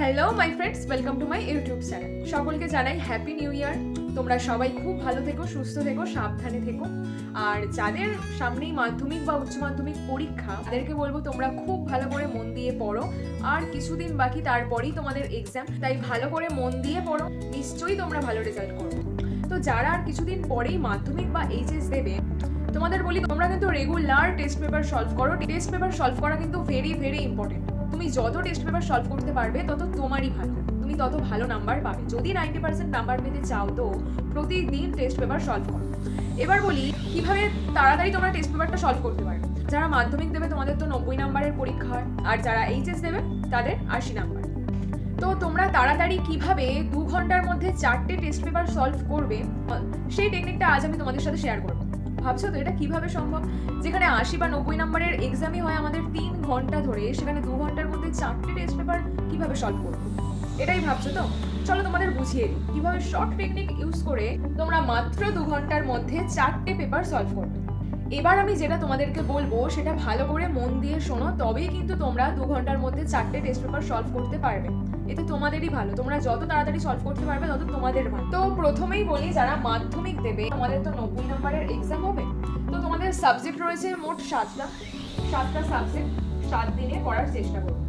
Hello my friends welcome to my YouTube channel সকলকে জানাই happy new year তোমরা সবাই খুব ভালো থেকো, সুস্থ থেকো, সাবধানে থেকো। আর যাদের সামনেই মাধ্যমিক বা উচ্চ মাধ্যমিক পরীক্ষা, তাদেরকে বলব তোমরা খুব ভালো করে মন দিয়ে পড়ো। আর কিছুদিন বাকি তারপরেই তোমাদের এক্সাম তাই ভালো করে মন দিয়ে পড়ো। নিশ্চয়ই তোমরা ভালো রেজাল্ট করো। তো যারা আর কিছুদিন পরেই মাধ্যমিক বা এইচএস দেবে, তোমাদের বলি, তোমরা কিন্তু রেগুলার টেস্ট পেপার সলভ করো। টেস্ট পেপার সলভ করা কিন্তু ভেরি ভেরি ইম্পর্টেন্ট তুমি যত টেস্ট পেপার সলভ করতে পারবে, তত তোমারই ভালো। তুমি তত ভালো নাম্বার পাবে। যদি নাইনটি পার্সেন্ট নাম্বার পেতে চাও তো প্রতিদিন টেস্ট পেপার সলভ করো। এবার বলি, কীভাবে তাড়াতাড়ি তোমরা টেস্ট পেপারটা সলভ করতে পারবে? যারা মাধ্যমিক দেবে, তোমাদের তো নব্বই নাম্বারের পরীক্ষা। হয় আর যারা এইচএস দেবে, তাদের আশি নাম্বার তো তোমরা তাড়াতাড়ি কীভাবে দু ঘণ্টার মধ্যে চারটে টেস্ট পেপার সলভ করবে, সেই টেকনিকটা আজ আমি তোমাদের সাথে শেয়ার করব। ভাবছ তো? এটা কীভাবে সম্ভব? যেখানে আশি বা নব্বই নম্বরের এক্সামই হয় আমাদের তিন ঘণ্টা ধরে, সেখানে দু ঘণ্টার মধ্যে চারটে টেস্ট পেপার কীভাবে সলভ করব? এটাই ভাবছ তো? চলো তোমাদের বুঝিয়ে দিই। কীভাবে শর্ট টেকনিক ইউজ করে তোমরা মাত্র দু ঘণ্টার মধ্যে চারটে পেপার সলভ করবে? এবার আমি যেটা তোমাদেরকে বলব, সেটা ভালো করে মন দিয়ে শোনো, তবেই কিন্তু তোমরা দু ঘণ্টার মধ্যে চারটে টেস্ট পেপার সলভ করতে পারবে। এতে তোমাদেরই ভালো, তোমরা যত তাড়াতাড়ি সলভ করতে পারবে, তত তোমাদের ভালো। তো প্রথমেই বলি, যারা মাধ্যমিক দেবে তোমাদের তো নব্বই নম্বরের এক্সাম হবে। তো তোমাদের সাবজেক্ট রয়েছে মোট সাতটা সাতটা সাবজেক্ট সাত দিনে পড়ার চেষ্টা করবে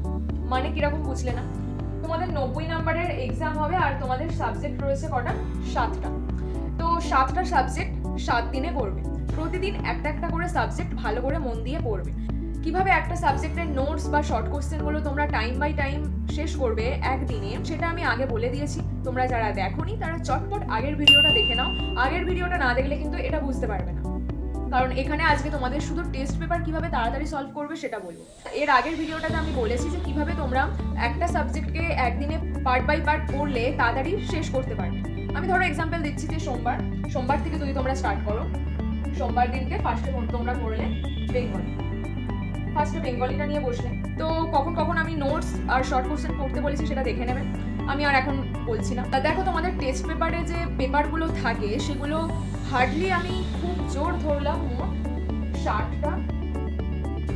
মানে কীরকম বুঝলে না? তোমাদের নব্বই নম্বরের এক্সাম হবে আর তোমাদের সাবজেক্ট রয়েছে কটা? সাতটা। তো সাতটা সাবজেক্ট সাত দিনে পড়বে প্রতিদিন একটা একটা করে সাবজেক্ট ভালো করে মন দিয়ে পড়বে। কীভাবে একটা সাবজেক্টের নোটস বা শর্ট কোশ্চেনগুলো তোমরা টাইম বাই টাইম শেষ করবে একদিনে, সেটা আমি আগে বলে দিয়েছি। তোমরা যারা দেখোনি, তারা চটপট আগের ভিডিওটা দেখে নাও। আগের ভিডিওটা না দেখলে কিন্তু এটা বুঝতে পারবে না। কারণ এখানে আজকে তোমাদের শুধু টেস্ট পেপার কীভাবে তাড়াতাড়ি সলভ করবে সেটা বলব। এর আগের ভিডিওটাতে আমি বলেছি যে কীভাবে তোমরা একটা সাবজেক্টকে একদিনে পার্ট বাই পার্ট পড়লে তাড়াতাড়ি শেষ করতে পারবে। আমি ধরো এক্সাম্পল দিচ্ছি যে সোমবার। সোমবার থেকে যদি তোমরা স্টার্ট করো সোমবার দিনকে ফার্স্টে তোমরা পড়লে বেঙ্গলি। ফার্স্টে বেঙ্গলিটা নিয়ে বসলে। তো কখন কখন আমি নোটস আর শর্ট কোশ্চেন পড়তে বলেছি সেটা দেখে নেবে। আমি আর এখন বলছি না। দেখো তোমাদের টেস্ট পেপারে যে পেপারগুলো থাকে, সেগুলো হার্ডলি আমি খুব জোর ধরলাম মোট ষাটটা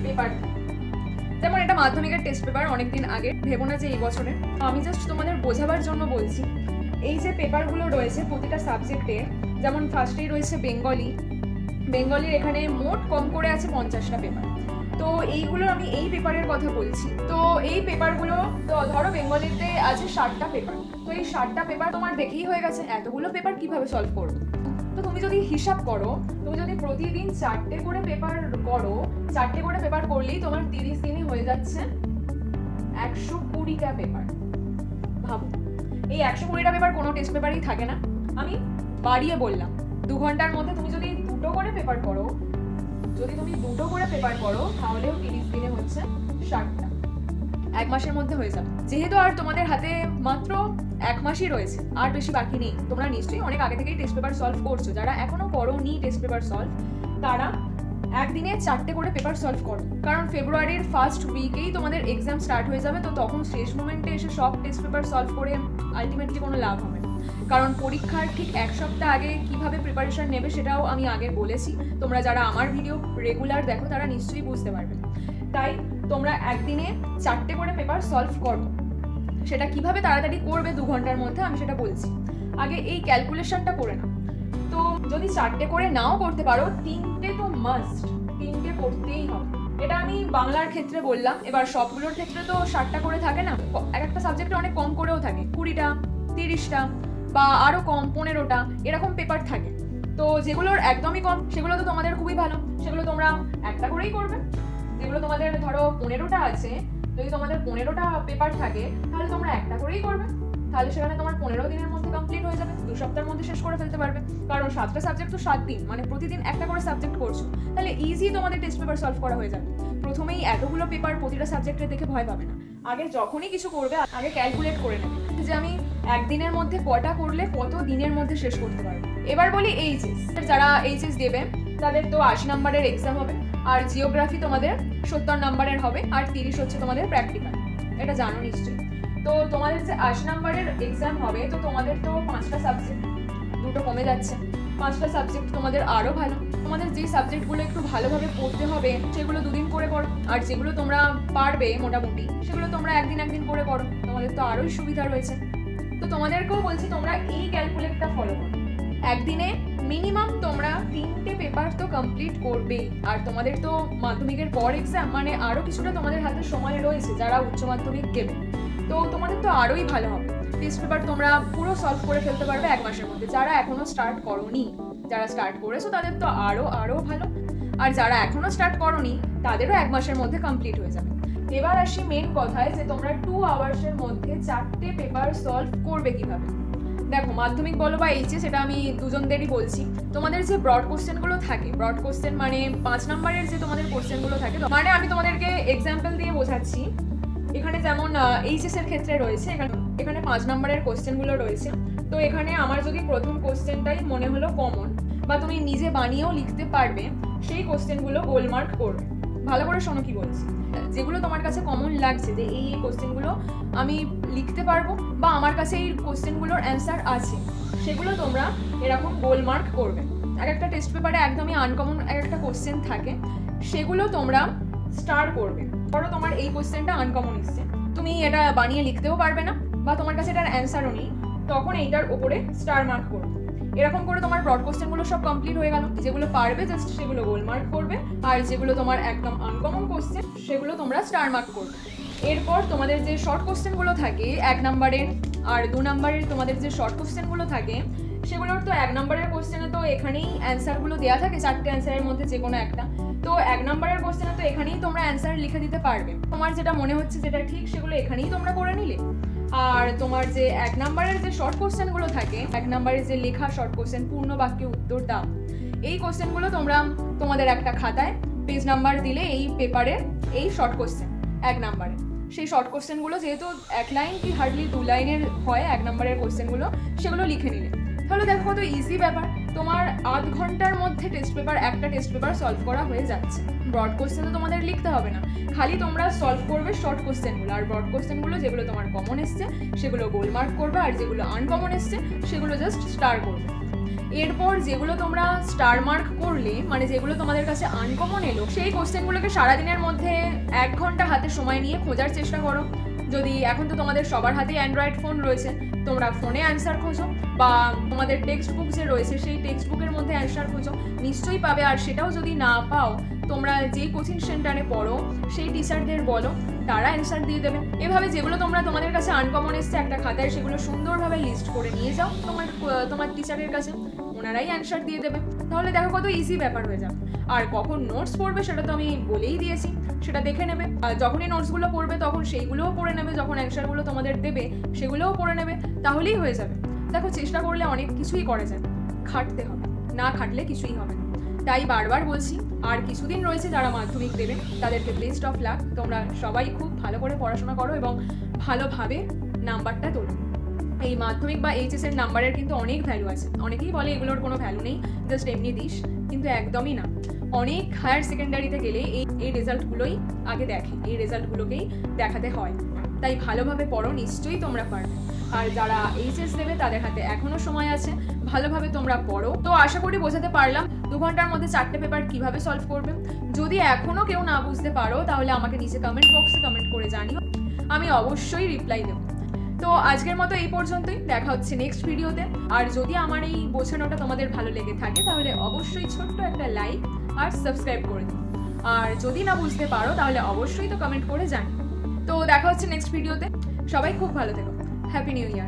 পেপার যেমন এটা মাধ্যমিকের টেস্ট পেপার অনেকদিন আগে, ভেবো না যে এই বছরের। আমি জাস্ট তোমাদের বোঝাবার জন্য বলছি, এই যে পেপারগুলো রয়েছে প্রতিটা সাবজেক্টে যেমন ফার্স্টেই রয়েছে বেঙ্গলি বেঙ্গলির এখানে মোট কম করে আছে পঞ্চাশটা পেপার তো এইগুলো আমি এই পেপারের কথা বলছি। তো এই পেপারগুলো তো ধরো বেঙ্গলিতে আছে ষাটটা পেপার তো এই ষাটটা পেপার তোমার দেখেই হয়ে গেছে, এতগুলো পেপার কীভাবে সলভ করবে? তো তুমি যদি হিসাব করো, তুমি যদি প্রতিদিন চারটে করে পেপার করো, চারটে করে পেপার করলেই তোমার তিরিশ দিনই হয়ে যাচ্ছে একশো কুড়িটা পেপার ভাবো, এই একশো কুড়িটা পেপার কোনো টেস্ট পেপারই থাকে না। আমি বাড়িয়ে বললাম, দু ঘণ্টার মধ্যে তুমি যদি দুটো করে পেপার পড়ো। যদি তুমি দুটো করে পেপার পড়ো, তাহলেও তিরিশ দিনে হচ্ছে ষাটটা। এক মাসের মধ্যে হয়ে যাবে। যেহেতু আর তোমাদের হাতে মাত্র এক মাসই রয়েছে, আর বেশি বাকি নেই, তোমরা নিশ্চয়ই অনেক আগে থেকেই টেস্ট পেপার সলভ করছ। যারা এখনও করো নি টেস্ট পেপার সলভ তারা একদিনে চারটে করে পেপার সলভ করো। কারণ ফেব্রুয়ারির ফার্স্ট উইকেই তোমাদের এক্সাম স্টার্ট হয়ে যাবে, তো তখন শেষ মোমেন্টে এসে সব টেস্ট পেপার সলভ করে আলটিমেটলি কোনো লাভ হবে না। কারণ পরীক্ষার ঠিক এক সপ্তাহ আগে কীভাবে প্রিপারেশন নেবে সেটাও আমি আগে বলেছি। তোমরা যারা আমার ভিডিও রেগুলার দেখো, তারা নিশ্চয়ই বুঝতে পারবে। তাই তোমরা একদিনে চারটে করে পেপার সলভ করো। সেটা কীভাবে তাড়াতাড়ি করবে দু ঘণ্টার মধ্যে আমি সেটা বলছি। আগে এই ক্যালকুলেশনটা করে নাও। তো যদি চারটে করে নাও করতে পারো, তিনটে তো মাস্ট তিনটে করতেই হবে। এটা আমি বাংলার ক্ষেত্রে বললাম। এবার সবগুলোর ক্ষেত্রে তো ষাটটা করে থাকে না। এক একটা সাবজেক্টে অনেক কম করেও থাকে। কুড়িটা, তিরিশটা বা আরও কম, পনেরোটা, এরকম পেপার থাকে। তো যেগুলোর একদমই কম, সেগুলো তো তোমাদের খুবই ভালো। সেগুলো তোমরা একটা করেই করবে। যেগুলো তোমাদের ধরো পনেরোটা আছে, যদি তোমাদের পনেরোটা পেপার থাকে, তাহলে তোমরা একটা করেই করবে। তাহলে সেখানে তোমার পনেরো দিনের মধ্যে কমপ্লিট হয়ে যাবে। দু সপ্তাহের মধ্যে শেষ করে ফেলতে পারবে। কারণ সাতটা সাবজেক্ট তো সাত দিন মানে প্রতিদিন একটা করে সাবজেক্ট করছ। তাহলে ইজি তোমাদের টেস্ট পেপার সলভ করা হয়ে যাবে। প্রথমেই এতগুলো পেপার প্রতিটা সাবজেক্টে দেখে ভয় পাবে না। আগে যখনই কিছু করবে, আগে ক্যালকুলেট করে নেবে। যে আমি একদিনের মধ্যে কটা করলে কত দিনের মধ্যে শেষ করতে পারব? এবার বলি এইচএস যারা এইচএস দেবে, তাদের তো আশি নাম্বারের এক্সাম হবে, আর জিওগ্রাফি তোমাদের সত্তর নাম্বারের হবে, আর তিরিশ হচ্ছে তোমাদের প্র্যাকটিক্যাল এটা জানো নিশ্চয়ই। তো তোমাদের যে আশি নাম্বারের এক্সাম হবে, তো তোমাদের তো পাঁচটা সাবজেক্ট দুটো কমে যাচ্ছে। পাঁচটা সাবজেক্ট তোমাদের আরও ভালো। তোমাদের যে সাবজেক্টগুলো একটু ভালোভাবে পড়তে হবে, সেগুলো দুদিন করে করো। আর যেগুলো তোমরা পারবে মোটামুটি, সেগুলো তোমরা একদিন একদিন করে করো। তোমাদের তো আরোই সুবিধা রয়েছে। তো তোমাদেরকেও বলছি, তোমরা এই ক্যালকুলেটটা ফলো করো। একদিনে মিনিমাম তোমরা তিনটে পেপার তো কমপ্লিট করবেই। আর তোমাদের তো মাধ্যমিকের পর এক্সাম মানে আরও কিছুটা তোমাদের হাতে সময় রয়েছে যারা উচ্চ মাধ্যমিক দেবে। তো তোমাদের তো আরোই ভালো হবে। টেস্ট পেপার তোমরা পুরো সলভ করে ফেলতে পারবে এক মাসের মধ্যে। যারা এখনও স্টার্ট করোনি, যারা স্টার্ট করেছ, তাদের তো আরও আরও ভালো। আর যারা এখনও স্টার্ট করোনি, তাদেরও এক মাসের মধ্যে কমপ্লিট হয়ে যাবে। এবার আসি মেন কথায় যে তোমরা টু আওয়ার্সের মধ্যে চারটে পেপার সলভ করবে কীভাবে? দেখো, মাধ্যমিক বলো বা এইচএস সেটা আমি দুজনদেরই বলছি। তোমাদের যে ব্রড কোশ্চেনগুলো থাকে ব্রড কোশ্চেন মানে পাঁচ নাম্বারের যে তোমাদের কোশ্চেনগুলো থাকে মানে আমি তোমাদেরকে এক্সাম্পল দিয়ে বোঝাচ্ছি। এখানে যেমন এইচএস এর ক্ষেত্রে রয়েছে, এখানে এখানে পাঁচ নাম্বারের কোশ্চেনগুলো রয়েছে। তো এখানে আমার যদি প্রথম কোশ্চেনটাই মনে হলো কমন বা তুমি নিজে বানিয়েও লিখতে পারবে, সেই কোশ্চেনগুলো গোলমার্ক করবে। ভালো করে শোনো কি বলছি। যেগুলো তোমার কাছে কমন লাগছে, যে এই এই কোশ্চেনগুলো আমি লিখতে পারব, বা আমার কাছে এই কোশ্চেনগুলোর অ্যান্সার আছে, সেগুলো তোমরা এরকম গোল মার্ক করবে। এক একটা টেস্ট পেপারে একদমই আনকমন এক একটা কোশ্চেন থাকে, সেগুলো তোমরা স্টার করবে। ধরো তোমার এই কোশ্চেনটা আনকমন এসছে। তুমি এটা বানিয়ে লিখতেও পারবে না, বা তোমার কাছে এটার অ্যান্সারও নেই, তখন এইটার ওপরে স্টার মার্ক করবে এরকম করে তোমার ব্রড কোশ্চেনগুলো সব কমপ্লিট হয়ে গেল। যেগুলো পারবে জাস্ট সেগুলো গোল মার্ক করবে, আর যেগুলো তোমার একদম আনকমন কোশ্চেন সেগুলো তোমরা স্টার মার্ক করবে। এরপর তোমাদের যে শর্ট কোশ্চেনগুলো থাকে, এক নাম্বারের আর দু নাম্বারের তোমাদের যে শর্ট কোশ্চেনগুলো থাকে, সেগুলোর তো এক নম্বরের কোশ্চেনে তো এখানেই অ্যান্সারগুলো দেওয়া থাকে, চারটে অ্যান্সারের মধ্যে যে কোনো একটা। তো এক নম্বরের কোশ্চেনে তো এখানেই তোমরা অ্যান্সার লিখে দিতে পারবে। তোমার যেটা মনে হচ্ছে যেটা ঠিক, সেগুলো এখানেই তোমরা করে নিলে। আর তোমার যে এক নম্বরের যে শর্ট কোশ্চেনগুলো থাকে, এক নম্বরের যে লেখা শর্ট কোশ্চেন পূর্ণ বাক্যে উত্তর দাও। এই কোশ্চেনগুলো তোমরা তোমাদের একটা খাতায় পেজ নাম্বার দিলে এই পেপারে এই শর্ট কোশ্চেন এক নম্বরে। সেই শর্ট কোশ্চেনগুলো যেহেতু এক লাইন কি হার্ডলি দু লাইনের হয়, এক নম্বরের কোশ্চেনগুলো সেগুলো লিখে নিলে। তাহলে দেখো কত ইজি ব্যাপার। তোমার আধ ঘণ্টার মধ্যে টেস্ট পেপার একটা টেস্ট পেপার সলভ করা হয়ে যাচ্ছে। ব্রড কোশ্চেন তো তোমাদের লিখতে হবে না। খালি তোমরা সলভ করবে শর্ট কোশ্চেনগুলো আর ব্রড কোশ্চেনগুলো যেগুলো তোমার কমন এসছে, সেগুলো গোল মার্ক করবে। আর যেগুলো আনকমন এসছে, সেগুলো জাস্ট স্টার করবে। এরপর যেগুলো তোমরা স্টার মার্ক করলে মানে যেগুলো তোমাদের কাছে আনকমন এলো, সেই কোশ্চেনগুলোকে সারাদিনের মধ্যে এক ঘণ্টা হাতে সময় নিয়ে খোঁজার চেষ্টা করো। যদি এখন তো তোমাদের সবার হাতেই অ্যান্ড্রয়েড ফোন রয়েছে, তোমরা ফোনে অ্যান্সার খোঁজো বা তোমাদের টেক্সট বুক যে রয়েছে, সেই টেক্সট বুকের মধ্যে অ্যান্সার খোঁজো, নিশ্চয়ই পাবে। আর সেটাও যদি না পাও, তোমরা যে কোচিং সেন্টারে পড়ো, সেই টিচারদের বলো, তারা অ্যান্সার দিয়ে দেবে। এভাবে যেগুলো তোমরা তোমাদের কাছে আনকমন এসছে একটা খাতায়, সেগুলো সুন্দরভাবে লিস্ট করে নিয়ে যাও তোমার তোমার টিচারের কাছে। ওনারাই অ্যান্সার দিয়ে দেবে। তাহলে দেখো কত ইজি ব্যাপার হয়ে যাবে। আর কখন নোটস পড়বে সেটা তো আমি বলেই দিয়েছি, সেটা দেখে নেবে। আর যখনই নোটসগুলো পড়বে তখন সেইগুলোও পড়ে নেবে, যখন অ্যান্সারগুলো তোমাদের দেবে সেগুলোও পড়ে নেবে, তাহলেই হয়ে যাবে। দেখো চেষ্টা করলে অনেক কিছুই করা যায়, খাটতে হবে, না খাটলে কিছুই হবে না। তাই বারবার বলছি, আর কিছুদিন রয়েছে যারা মাধ্যমিক দেবে, তাদেরকে বেস্ট অফ লাক তোমরা সবাই খুব ভালো করে পড়াশোনা করো এবং ভালোভাবে নাম্বারটা তোলো। এই মাধ্যমিক বা এইচএস এর নাম্বারের কিন্তু অনেক ভ্যালু আছে। অনেকেই বলে এগুলোর কোনো ভ্যালু নেই জাস্ট এমনি দিস, কিন্তু একদমই না। অনেক হায়ার সেকেন্ডারিতে গেলে এই এই রেজাল্টগুলোই আগে দেখে, এই রেজাল্টগুলোকেই দেখাতে হয়। তাই ভালোভাবে পড়ো, নিশ্চয়ই তোমরা পারবে। আর যারা এইচএস দেবে, তাদের হাতে এখনও সময় আছে। ভালোভাবে তোমরা পড়ো। তো আশা করি বোঝাতে পারলাম দু ঘণ্টার মধ্যে চারটে পেপার কীভাবে সলভ করবে। যদি এখনও কেউ না বুঝতে পারো, তাহলে আমাকে নিচে কমেন্ট বক্সে কমেন্ট করে জানিও। আমি অবশ্যই রিপ্লাই দেবো। তো আজকের মতো এই পর্যন্তই। দেখা হচ্ছে নেক্সট ভিডিওতে আর যদি আমার এই বোঝানোটা তোমাদের ভালো লেগে থাকে, তাহলে অবশ্যই ছোট্ট একটা লাইক আর সাবস্ক্রাইব করে দিও। আর যদি না বুঝতে পারো, তাহলে অবশ্যই তো কমেন্ট করে জানি তো দেখা হচ্ছে নেক্সট ভিডিওতে সবাই খুব ভালো থেকো। Happy new year